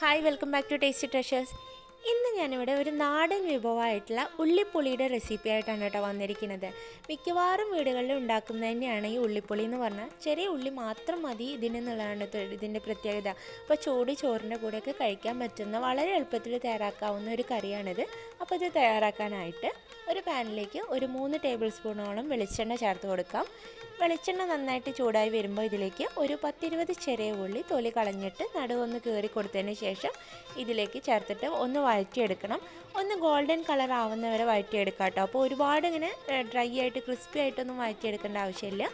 Hi welcome back to tasty treasures ഇന്ന് ഞാനിവിടെ ഒരു നാടൻ വിഭവമായിട്ടുള്ള ഉള്ളിപ്പുളിയുടെ റെസിപ്പി ആയിട്ടാണ് കേട്ടോ വന്നിരിക്കുന്നത്. മിക്കവാറും വീടുകളിൽ ഉണ്ടാക്കുന്നത് തന്നെയാണ് ഈ ഉള്ളിപ്പുളി എന്ന് പറഞ്ഞാൽ ചെറിയ ഉള്ളി മാത്രം മതി ഇതിനെന്നുള്ളതാണ് ഇതിന്റെ പ്രത്യേകത. അപ്പോൾ ചോടി ചോറിന്റെ കൂടെയൊക്കെ കഴിക്കാൻ പറ്റുന്ന വളരെ എളുപ്പത്തിൽ തയ്യാറാക്കാവുന്ന ഒരു കറിയാണിത്. അപ്പോൾ ഇത് തയ്യാറാക്കാനായിട്ട് ഒരു പാനിലേക്ക് ഒരു മൂന്ന് ടേബിൾ സ്പൂണോളം വെളിച്ചെണ്ണ ചേർത്ത് കൊടുക്കാം. വെളിച്ചെണ്ണ നന്നായിട്ട് ചൂടായി വരുമ്പോൾ ഇതിലേക്ക് ഒരു പത്തിരുപത് ചെറിയ ഉള്ളി തൊലി കളഞ്ഞിട്ട് നടുവൊന്ന് കീറി കൊടുത്തതിന് ശേഷം ഇതിലേക്ക് ചേർത്തിട്ട് ഒന്ന് വഴറ്റിയെടുക്കണം. ഒന്ന് ഗോൾഡൻ കളർ ആവുന്നവരെ വഴറ്റിയെടുക്കാം കേട്ടോ. അപ്പോൾ ഒരുപാട് ഇങ്ങനെ ഡ്രൈ ആയിട്ട് ക്രിസ്പി ആയിട്ടൊന്നും വഴറ്റിയെടുക്കേണ്ട ആവശ്യമില്ല.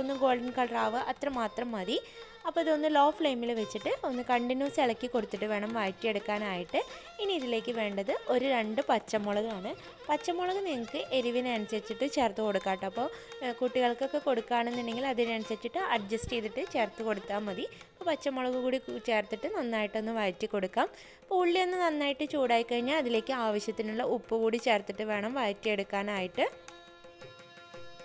ഒന്ന് ഗോൾഡൻ കളർ ആവുക അത്ര മാത്രം മതി. അപ്പോൾ ഇതൊന്ന് ലോ ഫ്ലെയിമിൽ വെച്ചിട്ട് ഒന്ന് കണ്ടിന്യൂസ് ഇളക്കി കൊടുത്തിട്ട് വേണം വഴറ്റിയെടുക്കാനായിട്ട്. ഇനി ഇതിലേക്ക് വേണ്ടത് ഒരു രണ്ട് പച്ചമുളകാണ്. പച്ചമുളക് നിങ്ങൾക്ക് എരിവിനനുസരിച്ചിട്ട് ചേർത്ത് കൊടുക്കാം കേട്ടോ. അപ്പോൾ കുട്ടികൾക്കൊക്കെ കൊടുക്കുകയാണെന്നുണ്ടെങ്കിൽ അതിനനുസരിച്ചിട്ട് അഡ്ജസ്റ്റ് ചെയ്തിട്ട് ചേർത്ത് കൊടുത്താൽ മതി. അപ്പോൾ പച്ചമുളക് കൂടി ചേർത്തിട്ട് നന്നായിട്ടൊന്ന് വഴറ്റി കൊടുക്കാം. അപ്പോൾ ഉള്ളി ഒന്ന് നന്നായിട്ട് ചൂടായി കഴിഞ്ഞാൽ അതിലേക്ക് ആവശ്യത്തിനുള്ള ഉപ്പ് കൂടി ചേർത്തിട്ട് വേണം വഴറ്റിയെടുക്കാനായിട്ട്.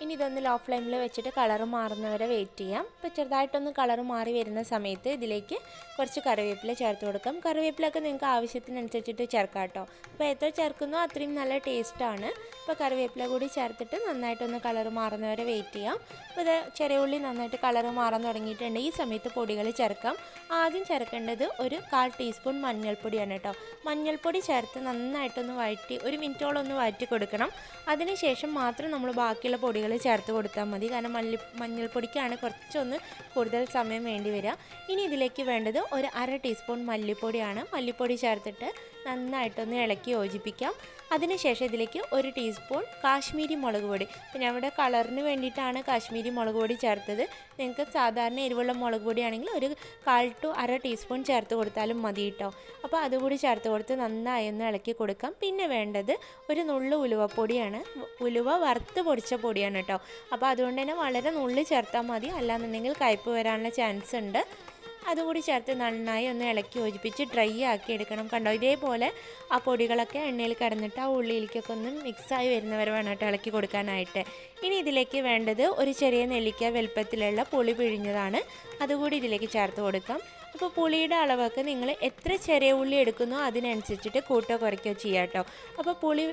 ഇനി ഇതൊന്ന് ലോ ഫ്ലെയിമിൽ വെച്ചിട്ട് കളർ മാറുന്നവരെ വെയിറ്റ് ചെയ്യാം. ഇപ്പോൾ ചെറുതായിട്ടൊന്ന് കളർ മാറി വരുന്ന സമയത്ത് ഇതിലേക്ക് കുറച്ച് കറിവേപ്പില ചേർത്ത് കൊടുക്കാം. കറിവേപ്പിലൊക്കെ നിങ്ങൾക്ക് ആവശ്യത്തിനനുസരിച്ചിട്ട് ചേർക്കാം കേട്ടോ. അപ്പോൾ എത്ര ചേർക്കുന്നോ അത്രയും നല്ല ടേസ്റ്റാണ് ഇപ്പോൾ കറിവേപ്പില കൂടി ചേർത്തിട്ട് നന്നായിട്ടൊന്ന് കളർ മാറുന്നവരെ വെയിറ്റ് ചെയ്യാം. അപ്പോൾ ഇത് ചെറിയ ഉള്ളി നന്നായിട്ട് കളർ മാറാൻ തുടങ്ങിയിട്ടുണ്ട്. ഈ സമയത്ത് പൊടികൾ ചേർക്കാം. ആദ്യം ചേർക്കേണ്ടത് ഒരു കാൽ ടീസ്പൂൺ മഞ്ഞൾപ്പൊടിയാണ് കേട്ടോ. മഞ്ഞൾപ്പൊടി ചേർത്ത് നന്നായിട്ടൊന്ന് വഴറ്റി ഒരു മിനിറ്റോളം ഒന്ന് വഴറ്റി കൊടുക്കണം. അതിനുശേഷം മാത്രം നമ്മൾ ബാക്കിയുള്ള പൊടികൾ ചേർത്ത് കൊടുത്താൽ മതി. കാരണം മല്ലി മഞ്ഞൾപ്പൊടിക്കാണ് കുറച്ചൊന്ന് കൂടുതൽ സമയം വേണ്ടി വരിക. ഇനി ഇതിലേക്ക് വേണ്ടത് ഒരു അര ടീസ്പൂൺ മല്ലിപ്പൊടിയാണ്. മല്ലിപ്പൊടി ചേർത്തിട്ട് നന്നായിട്ടൊന്ന് ഇളക്കി യോജിപ്പിക്കാം. അതിനുശേഷം ഇതിലേക്ക് ഒരു ടീസ്പൂൺ കാശ്മീരി മുളക് പൊടി. പിന്നെ അവിടെ കളറിന് വേണ്ടിയിട്ടാണ് കാശ്മീരി മുളക് പൊടി ചേർത്തത്. നിങ്ങൾക്ക് സാധാരണ എരിവുള്ള മുളക് പൊടിയാണെങ്കിൽ ഒരു കാൽ ടു അര ടീസ്പൂൺ ചേർത്ത് കൊടുത്താലും മതി കേട്ടോ അപ്പോൾ അതുകൂടി ചേർത്ത് കൊടുത്ത് നന്നായി ഒന്ന് ഇളക്കി കൊടുക്കാം. പിന്നെ വേണ്ടത് ഒരു നുള്ളു ഉലുവപ്പൊടിയാണ് ഉലുവ വറുത്ത് പൊടിച്ച പൊടിയാണ് കേട്ടോ അപ്പോൾ അതുകൊണ്ട് തന്നെ വളരെ നുള്ളി ചേർത്താൽ മതി. അല്ലാന്നുണ്ടെങ്കിൽ കയ്പ്പ് വരാനുള്ള ചാൻസ് ഉണ്ട്. അതുകൂടി ചേർത്ത് നന്നായി ഒന്ന് ഇളക്കി യോജിപ്പിച്ച് ഡ്രൈ ആക്കി എടുക്കണം. കണ്ടോ? ഇതേപോലെ ആ പൊടികളൊക്കെ എണ്ണയിൽ കിടന്നിട്ട് ആ ഉള്ളിയിലേക്കൊക്കെ ഒന്ന് മിക്സായി വരുന്നവരെ വേണം ഇളക്കി കൊടുക്കാനായിട്ട്. ഇനി ഇതിലേക്ക് വേണ്ടത് ഒരു ചെറിയ നെല്ലിക്ക വലുപ്പത്തിലുള്ള പുളി പിഴിഞ്ഞതാണ്. അതുകൂടി ഇതിലേക്ക് ചേർത്ത് കൊടുക്കാം. അപ്പോൾ പുളിയുടെ അളവൊക്കെ നിങ്ങൾ എത്ര ചെറിയ ഉള്ളി എടുക്കുന്നോ അതിനനുസരിച്ചിട്ട് കൂട്ടോ കുറയ്ക്കോ ചെയ്യാം കേട്ടോ. അപ്പോൾ പുളി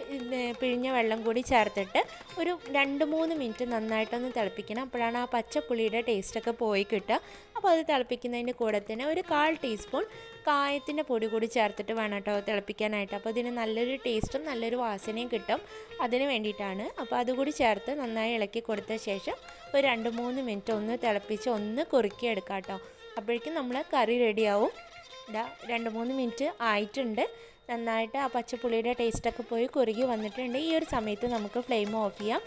പിഴിഞ്ഞ വെള്ളം കൂടി ചേർത്തിട്ട് ഒരു രണ്ട് മൂന്ന് മിനിറ്റ് നന്നായിട്ടൊന്ന് തിളപ്പിക്കണം. അപ്പോഴാണ് ആ പച്ചപ്പുളിയുടെ ടേസ്റ്റൊക്കെ പോയി കിട്ടുക. അപ്പോൾ അത് തിളപ്പിക്കുന്നതിന്റെ കൂടെ തന്നെ ഒരു കാൽ ടീസ്പൂൺ കായത്തിന്റെ പൊടി കൂടി ചേർത്തിട്ട് വേണം കേട്ടോ തിളപ്പിക്കാനായിട്ട്. അപ്പോൾ ഇതിന് നല്ലൊരു ടേസ്റ്റും നല്ലൊരു വാസനയും കിട്ടും അതിന് വേണ്ടിയിട്ടാണ്. അപ്പോൾ അതുകൂടി ചേർത്ത് നന്നായി ഇളക്കി കൊടുത്ത ശേഷം ഒരു രണ്ട് മൂന്ന് മിനിറ്റ് ഒന്ന് തിളപ്പിച്ച് ഒന്ന് കുറുക്കി എടുക്കാം കേട്ടോ. അപ്പോഴേക്കും നമ്മൾ കറി റെഡിയാവും. ഇതാ രണ്ട് മൂന്ന് മിനിറ്റ് ആയിട്ടുണ്ട്. നന്നായിട്ട് ആ പച്ചപ്പുളിയുടെ ടേസ്റ്റൊക്കെ പോയി കുറുകി വന്നിട്ടുണ്ട്. ഈ ഒരു സമയത്ത് നമുക്ക് ഫ്ലെയിം ഓഫ് ചെയ്യാം.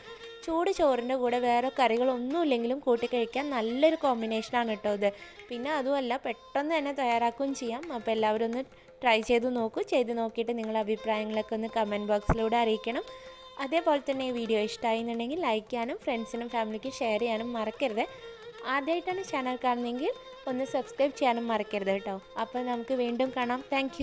ചൂട് ചോറിന്റെ കൂടെ വേറെ കറികളൊന്നും ഇല്ലെങ്കിലും കൂട്ടി കഴിക്കാൻ നല്ലൊരു കോമ്പിനേഷനാണ് കേട്ടോ ഇത്. പിന്നെ അതുമല്ല പെട്ടെന്ന് തന്നെ തയ്യാറാക്കുകയും ചെയ്യാം. അപ്പോൾ എല്ലാവരും ഒന്ന് ട്രൈ ചെയ്ത് നോക്കൂ. ചെയ്ത് നോക്കിയിട്ട് നിങ്ങളുടെ അഭിപ്രായങ്ങളൊക്കെ ഒന്ന് കമന്റ് ബോക്സിലൂടെ അറിയിക്കണം. അതേപോലെ തന്നെ ഈ വീഡിയോ ഇഷ്ടമായി എന്നുണ്ടെങ്കിൽ ലൈക്ക് ചെയ്യാനും ഫ്രണ്ട്സിനും ഫാമിലിക്കും ഷെയർ ചെയ്യാനും മറക്കരുത്. ആദ്യമായിട്ടാണ് ചാനൽ കാണുന്നതെങ്കിൽ ഒന്ന് സബ്സ്ക്രൈബ് ചെയ്യാനും മറക്കരുത് കേട്ടോ അപ്പോൾ നമുക്ക് വീണ്ടും കാണാം. താങ്ക്